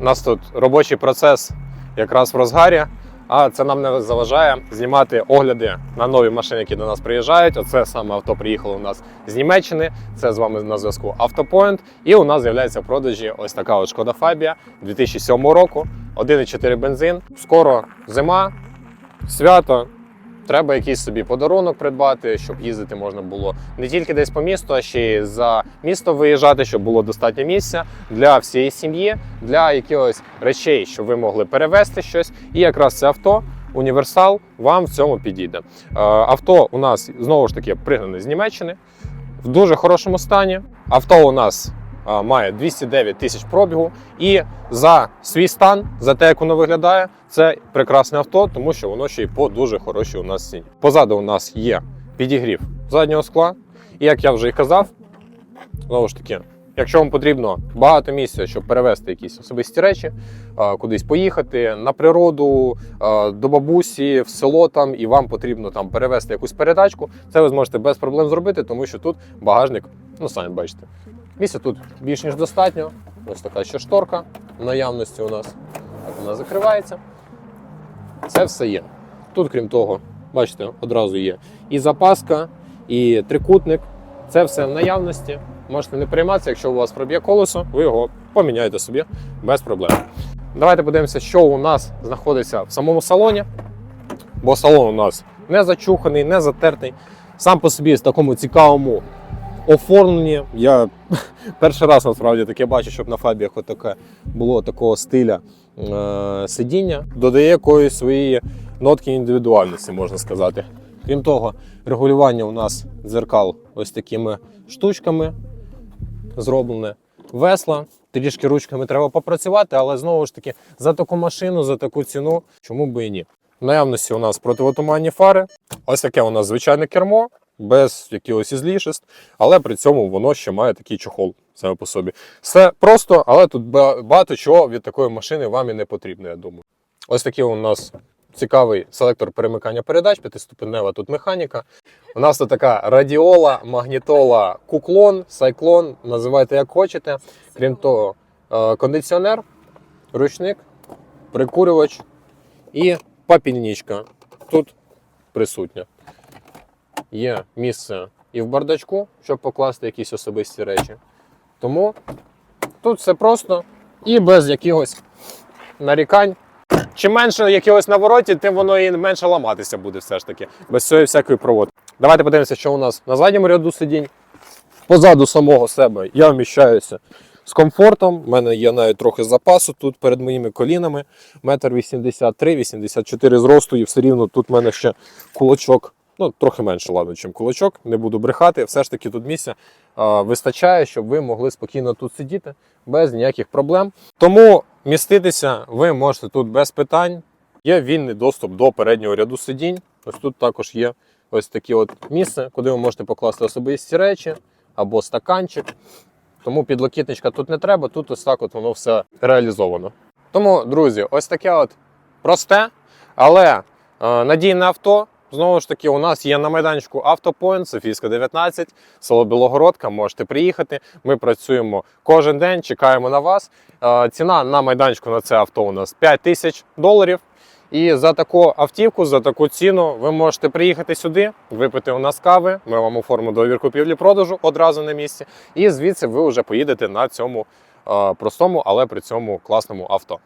У нас тут робочий процес якраз в розгарі, а це нам не заважає знімати огляди на нові машини, які до нас приїжджають. Оце саме авто приїхало у нас з Німеччини. Це з вами на зв'язку Автопоінт. І у нас з'являється в продажі ось така от Шкода Фабія 2007 року. 1,4 бензин. Скоро зима, свято. Треба якийсь собі подарунок придбати, щоб їздити можна було не тільки десь по місту, а ще й за місто виїжджати, щоб було достатньо місця для всієї сім'ї, для якихось речей, щоб ви могли перевезти щось. І якраз це авто, універсал, вам в цьому підійде. Е, Авто у нас знову ж таки пригнане з Німеччини в дуже хорошому стані. Авто у нас має 209 тисяч пробігу, і за свій стан, за те, як воно виглядає, це прекрасне авто, тому що воно ще й по дуже хорошій у нас ціні. Позаду у нас є підігрів заднього скла. І як я вже і казав, знову ж таки, якщо вам потрібно багато місця, щоб перевезти якісь особисті речі, кудись поїхати на природу, до бабусі, в село там, і вам потрібно там перевезти якусь передачку, це ви зможете без проблем зробити, тому що тут багажник, ну самі бачите, місця тут більш ніж достатньо. Ось така ще шторка в наявності у нас. Так вона закривається. Це все є. Тут, крім того, бачите, одразу є і запаска, і трикутник. Це все в наявності. Можете не прийматися, якщо у вас проб'є колесо, ви його поміняєте собі без проблем. Давайте подивимося, що у нас знаходиться в самому салоні. Бо салон у нас не зачуханий, не затертий. Сам по собі в такому цікавому оформленні. Я перший раз насправді таке бачу, щоб на фабіях отаке було такого стиля е- сидіння. Додає якоїсь своєї нотки індивідуальності, можна сказати. Крім того, регулювання у нас дзеркал ось такими штучками зроблене. Весла, трішки ручками треба попрацювати, але знову ж таки за таку машину, за таку ціну, чому би і ні. В наявності у нас противотуманні фари. Ось таке у нас звичайне кермо, без якихось ізлішеств, але при цьому воно ще має такий чохол саме по собі. Все просто, але тут багато чого від такої машини вам і не потрібно, я думаю. Ось такий у нас цікавий селектор перемикання передач, п'ятиступенева тут механіка. У нас тут така радіола, магнітола, куклон, сайклон, називайте як хочете. Крім того, е, кондиціонер, ручник, прикурювач і папільничка тут присутня. Є місце і в бардачку, щоб покласти якісь особисті речі. Тому тут все просто і без якихось нарікань. Чим менше якогось навороті, тим воно і менше ламатися буде все ж таки, без цієї всякої проводки. Давайте подивимося, що у нас на задньому ряду сидінь. Позаду самого себе я вміщаюся з комфортом. У мене є навіть трохи запасу тут перед моїми колінами. Метр 83-84 зросту, і все рівно тут в мене ще кулачок. Ну, трохи менше, ладно, ніж кулачок, не буду брехати. Все ж таки тут місця а, вистачає, щоб ви могли спокійно тут сидіти без ніяких проблем. Тому міститися ви можете тут без питань. Є вільний доступ до переднього ряду сидінь. Ось тут також є ось таке от місце, куди ви можете покласти особисті речі або стаканчик. Тому підлокітничка тут не треба, тут ось так от воно все реалізовано. Тому, друзі, ось таке от просте, але е, надійне авто. Знову ж таки, у нас є на майданчику Автопоінт, Софійська 19, село Білогородка. Можете приїхати. Ми працюємо кожен день, чекаємо на вас. Е, Ціна на майданчику на це авто у нас 5 тисяч доларів. І за таку автівку, за таку ціну, ви можете приїхати сюди, випити у нас кави. Ми вам оформимо договір купівлі-продажу одразу на місці. І звідси ви вже поїдете на цьому е, простому, але при цьому класному авто.